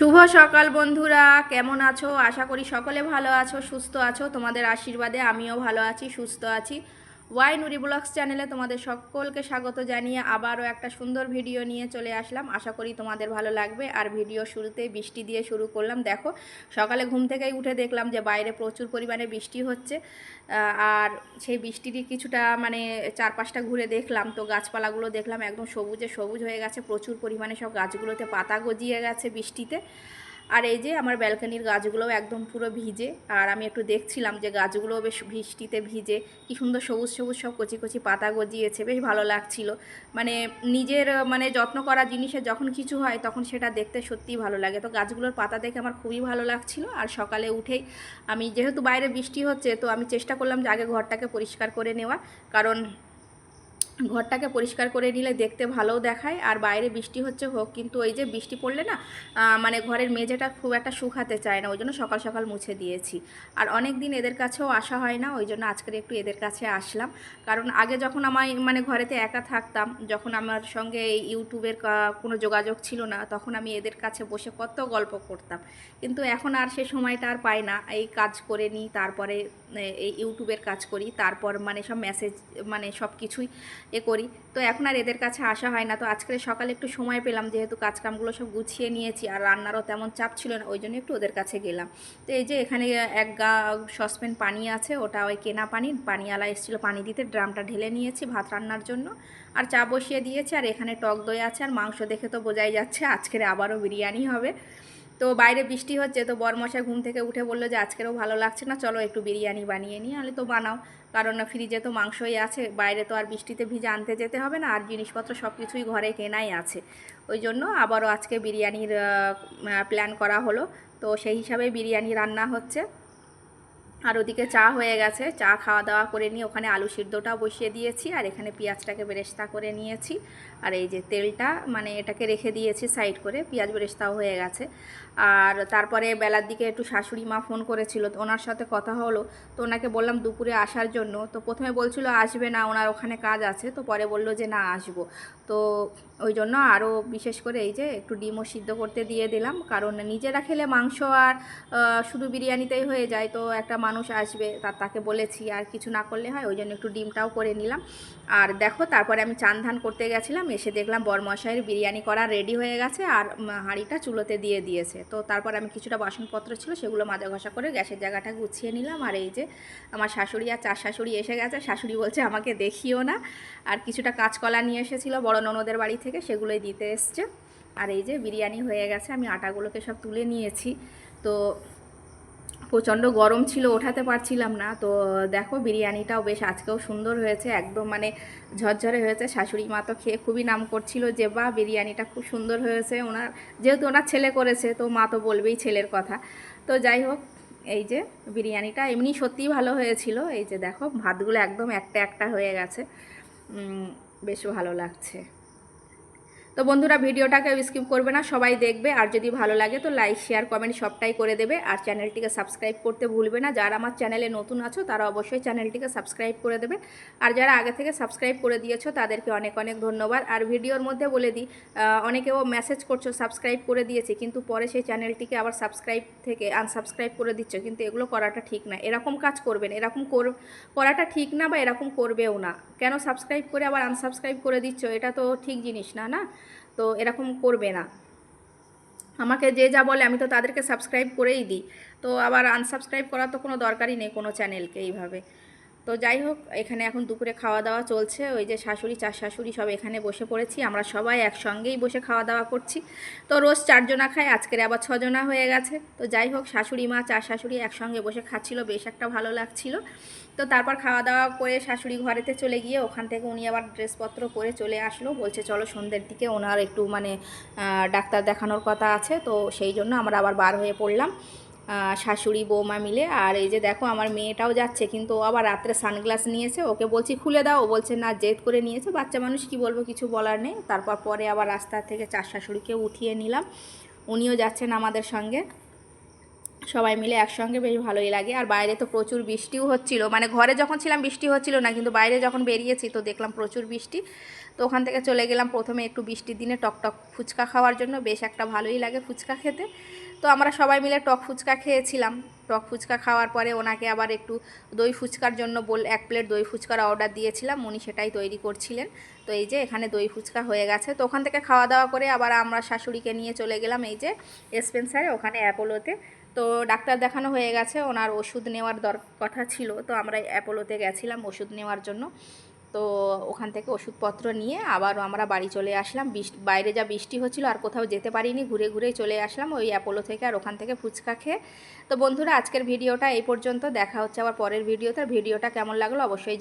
শুভ সকাল বন্ধুরা, কেমন আছো? আশা করি সকলে ভালো আছো, সুস্থ আছো। তোমাদের আশীর্বাদে আমিও ভালো আছি, সুস্থ আছি। ওয়াই নুরি ব্লগস চ্যানেলে তোমাদের সকলকে স্বাগত জানিয়ে আবারও একটা সুন্দর ভিডিও নিয়ে চলে আসলাম। আশা করি তোমাদের ভালো লাগবে। আর ভিডিও শুরুতে বৃষ্টি দিয়ে শুরু করলাম। দেখো, সকালে ঘুম থেকেই উঠে দেখলাম যে বাইরে প্রচুর পরিমাণে বৃষ্টি হচ্ছে। আর সেই বৃষ্টিরই কিছুটা মানে চারপাশটা ঘুরে দেখলাম। তো গাছপালাগুলো দেখলাম একদম সবুজে সবুজ হয়ে গেছে। প্রচুর পরিমাণে সব গাছগুলোতে পাতা গজিয়ে গেছে বৃষ্টিতে। আর এই যে আমার ব্যালকানির গাছগুলোও একদম পুরো ভিজে, আর আমি একটু দেখছিলাম যে গাছগুলোও বেশ বৃষ্টিতে ভিজে, কি সুন্দর সবুজ সবুজ সব কচি কচি পাতা গজিয়েছে, বেশ ভালো লাগছিল। মানে নিজের মানে যত্ন করা জিনিসের যখন কিছু হয় তখন সেটা দেখতে সত্যিই ভালো লাগে। তো গাছগুলোর পাতা দেখে আমার খুবই ভালো লাগছিল, আর সকালে উঠেই আমি যেহেতু বাইরে বৃষ্টি হচ্ছে, তো আমি চেষ্টা করলাম যে আগে ঘরটাকে পরিষ্কার করে নেওয়া কারণ ঘরটাকে পরিষ্কার করে নিলে দেখতে ভালোও দেখায়, আর বাইরে বৃষ্টি হচ্ছে হোক, কিন্তু ওই যে বৃষ্টি পড়লে না মানে ঘরের মেঝেটা খুব একটা শুকাতে চায় না, ওই জন্য সকাল সকাল মুছে দিয়েছি। আর অনেক দিন এদের কাছেও আসা হয় না, ওই জন্য আজকের একটু এদের কাছে আসলাম। কারণ আগে যখন আমার মানে ঘরেতে একা থাকতাম, যখন আমার সঙ্গে এই ইউটিউবের কোনো যোগাযোগ ছিল না, তখন আমি এদের কাছে বসে কত গল্প করতাম। কিন্তু এখন আর সে সময়টা আর পাই না, এই কাজ করে নিই, তারপরে এই ইউটিউবের কাজ করি, তারপর মানে সব মেসেজ মানে সব কিছুই এ করি। তো এখন আর এদের কাছে আসা হয় না। তো আজকে সকালে একটু সময় পেলাম, যেহেতু কাজকামগুলো সব গুছিয়ে নিয়েছি আর রান্নারও তেমন চাপ ছিল না, ওই জন্য একটু ওদের কাছে গেলাম। তো এই যে এখানে এক গা সসপ্যান পানি আছে, ওটা ওই কেনা পানি, পানিওয়ালা এসেছিল পানি দিতে, ড্রামটা ঢেলে নিয়েছি ভাত রান্নার জন্য। আর চা বসিয়ে দিয়েছি আর এখানে টক দই আছে আর মাংস দেখে তো বোঝাই যাচ্ছে আজকের আবারও বিরিয়ানি হবে। তো বাইরে বৃষ্টি হচ্ছে, তো বরমশাই ঘুম থেকে উঠে বলল যে আজকেরও ভালো লাগছে না, চলো একটু বিরিয়ানি বানিয়ে নিই আমি তো বানাও। কারণ ফ্রিজে তো মাংসই আছে, বাইরে তো আর বৃষ্টিতে ভিজে আনতে যেতে হবে না, আর জিনিসপত্র সব কিছুই ঘরে কেনাই আছে। ওই জন্য আবারও আজকে বিরিয়ানির প্ল্যান করা হলো, তো সেই হিসাবে বিরিয়ানি রান্না হচ্ছে। আর ওদিকে চা হয়ে গেছে। চা খাওয়া দাওয়া করে নিয়ে ওখানে আলু সিদ্ধটাও বসিয়ে দিয়েছি আর এখানে পেঁয়াজটাকে বেরেস্তা করে নিয়েছি। আর এই যে তেলটা মানে এটাকে রেখে দিয়েছি সাইড করে, পেঁয়াজ বেরেস্তাও হয়ে গেছে। আর তারপরে বেলার দিকে একটু শাশুড়ি মা ফোন করেছিল, তো ওনার সাথে কথা হলো। তো ওনাকে বললাম দুপুরে আসার জন্য, তো প্রথমে বলছিল আসবে না, ওনার ওখানে কাজ আছে। তো পরে বলল যে না, আসব। তো ওই জন্য আরও বিশেষ করে এই যে একটু ডিমও সিদ্ধ করতে দিয়ে দিলাম। কারণ নিজেরা খেলে মাংস আর শুধু বিরিয়ানিতেই হয়ে যায়। তো একটা মানুষ আসবে তার তাকে বলেছি আর কিছু না করলে হয়, ওই জন্য একটু ডিমটাও করে নিলাম। আর দেখো, তারপরে আমি চান ধান করতে গেছিলাম, এসে দেখলাম বরমশাইয়ের বিরিয়ানি করা রেডি হয়ে গেছে আর হাঁড়িটা চুলোতে দিয়ে দিয়েছে। তো তারপর আমি কিছুটা বাসনপত্র ছিল, সেগুলো মাজা ঘষা করে গ্যাসের জায়গাটা গুছিয়ে নিলাম। আর এই যে আমার শাশুড়ি আর চার শাশুড়ি এসে গেছে, শাশুড়ি বলছে, আমাকে দেখিও না। আর কিছুটা কাঁচকলা নিয়ে এসেছিল বড় ননদের বাড়ি থেকে সেগুলোই দিতে এসছে। আর এই যে বিরিয়ানি হয়ে গেছে, আমি আটাগুলোকে সব তুলে নিয়েছি। তো প্রচণ্ড গরম ছিল, ওঠাতে পারছিলাম না। তো দেখো, বিরিয়ানিটাও বেশ আজকেও সুন্দর হয়েছে, একদম মানে ঝরঝরে হয়েছে। শাশুড়ি মা তো খেয়ে খুবই নাম করছিল যে বা বিরিয়ানিটা খুব সুন্দর হয়েছে। ওনার, যেহেতু ওনার ছেলে করেছে, তো মা তো বলবেই ছেলের কথা। তো যাই হোক, এই যে বিরিয়ানিটা এমনি সত্যিই ভালো হয়েছিল। এই যে দেখো, ভাতগুলো একদম একটা একটা হয়ে গেছে। বেশ ভালো লাগছে। তো বন্ধুরা ভিডিওটাকে স্কিপ করবে না, সবাই দেখবে, আর যদি ভালো লাগে তো লাইক শেয়ার কমেন্ট সবটাই করে দেবে, আর চ্যানেলটিকে সাবস্ক্রাইব করতে ভুলবে না, যারা আমার চ্যানেলে নতুন আছো তারা অবশ্যই চ্যানেলটিকে সাবস্ক্রাইব করে দেবে, আর যারা আগে থেকে সাবস্ক্রাইব করে দিয়েছ তাদেরকে অনেক অনেক ধন্যবাদ, আর ভিডিওর মধ্যে বলে দিই অনেকেও মেসেজ করছ সাবস্ক্রাইব করে দিয়েছে, কিন্তু পরে সেই চ্যানেলটিকে আবার সাবস্ক্রাইব থেকে আনসাবস্ক্রাইব করে দিচ্ছ, কিন্তু এগুলো করাটা ঠিক না, এরকম কাজ করবেন এরকম কর, করাটা ঠিক না বা এরকম করবেও না, কেন সাবস্ক্রাইব করে আবার আনসাবস্ক্রাইব করে দিচ্ছ, এটা তো ঠিক জিনিস না না? তো এরকম করবে না। আমাকে যে যা বলে আমি তো তাদেরকে সাবস্ক্রাইব করেই দিই। তো আবার আনসাবস্ক্রাইব করার তো কোনো দরকারই নেই কোনো চ্যানেলকে এইভাবে। তো যাই হোক, এখানে এখন দুপুরে খাওয়া দাওয়া চলছে। ওই যে শাশুড়ি, চার শাশুড়ি সব এখানে বসে পড়েছি। আমরা সবাই একসঙ্গেই বসে খাওয়া দাওয়া করছি। তো রোজ চারজনা খাই আজকের আবার ছজনা হয়ে গেছে। তো যাই হোক, শাশুড়ি মা, চার শাশুড়ি একসঙ্গে বসে খাচ্ছিল, বেশ একটা ভালো লাগছিল। তো তারপর খাওয়া দাওয়া করে শাশুড়ি ঘরেতে চলে গিয়ে ওখান থেকে উনি আবার ড্রেসপত্র পরে চলে আসলো। বলছে, চলো সন্ধ্যের দিকে ওনার একটু মানে ডাক্তার দেখানোর কথা আছে। তো সেই জন্য আমরা আবার বার হয়ে পড়লাম। শাশুড়ি, বৌমা মিলে। আর এই যে দেখো, আমার মেয়েটাও যাচ্ছে, কিন্তু ও আবার রাত্রে সানগ্লাস নিয়েছে। ওকে বলছি, খুলে দাও। ও বলছে, না, জেদ করে নিয়েছে। বাচ্চা মানুষ, কি বলব, কিছু বলার নেই। তারপর পরে আবার রাস্তা থেকে চার শাশুড়িকে উঠিয়ে নিলাম। উনিও যাচ্ছেন আমাদের সঙ্গে। সবাই মিলে একসঙ্গে বেশ ভালোই লাগে। আর বাইরে তো প্রচুর বৃষ্টিও হচ্ছিল। মানে ঘরে যখন ছিলাম, বৃষ্টি হচ্ছিল না, কিন্তু বাইরে যখন বেরিয়েছি, তো দেখলাম প্রচুর বৃষ্টি। তো ওখান থেকে চলে গেলাম প্রথমে একটু বৃষ্টির দিনে টক টক ফুচকা খাওয়ার জন্য। বেশ একটা ভালোই লাগে ফুচকা খেতে। তো আমরা সবাই মিলে টক ফুচকা খেয়েছিলাম। টক ফুচকা খাওয়ার পরে ওনাকে আবার একটু দই ফুচকার জন্য বল, এক প্লেট দই ফুচকার অর্ডার দিয়েছিলাম। উনি সেটাই তৈরি করছিলেন। তো এই যে এখানে দই ফুচকা হয়ে গেছে। তো ওখান থেকে খাওয়া দাওয়া করে আবার আমরা শাশুড়িকে নিয়ে চলে গেলাম এই যে স্পেন্সারে, ওখানে অ্যাপোলোতে। তো ডাক্তার দেখানো হয়ে গেছে, ওনার ওষুধ নেওয়ার দর, কথা ছিল। তো আমরা অ্যাপোলোতে গেছিলাম ওষুধ নেওয়ার জন্য। তো ওখান থেকে ওষুধপত্র নিয়ে আবার আমরা বাড়ি চলে আসলাম। বৃষ্টি বাইরে যা বৃষ্টি হচ্ছিল আর কোথাও যেতে পারিনি, ঘুরে ঘুরে চলে আসলাম ওই অ্যাপোলো থেকে আর ওখান থেকে ফুচকা খেয়ে। তো বন্ধুরা, আজকের ভিডিওটা এই পর্যন্ত। দেখা হচ্ছে আবার পরের ভিডিওতে। ভিডিওটা কেমন লাগল অবশ্যই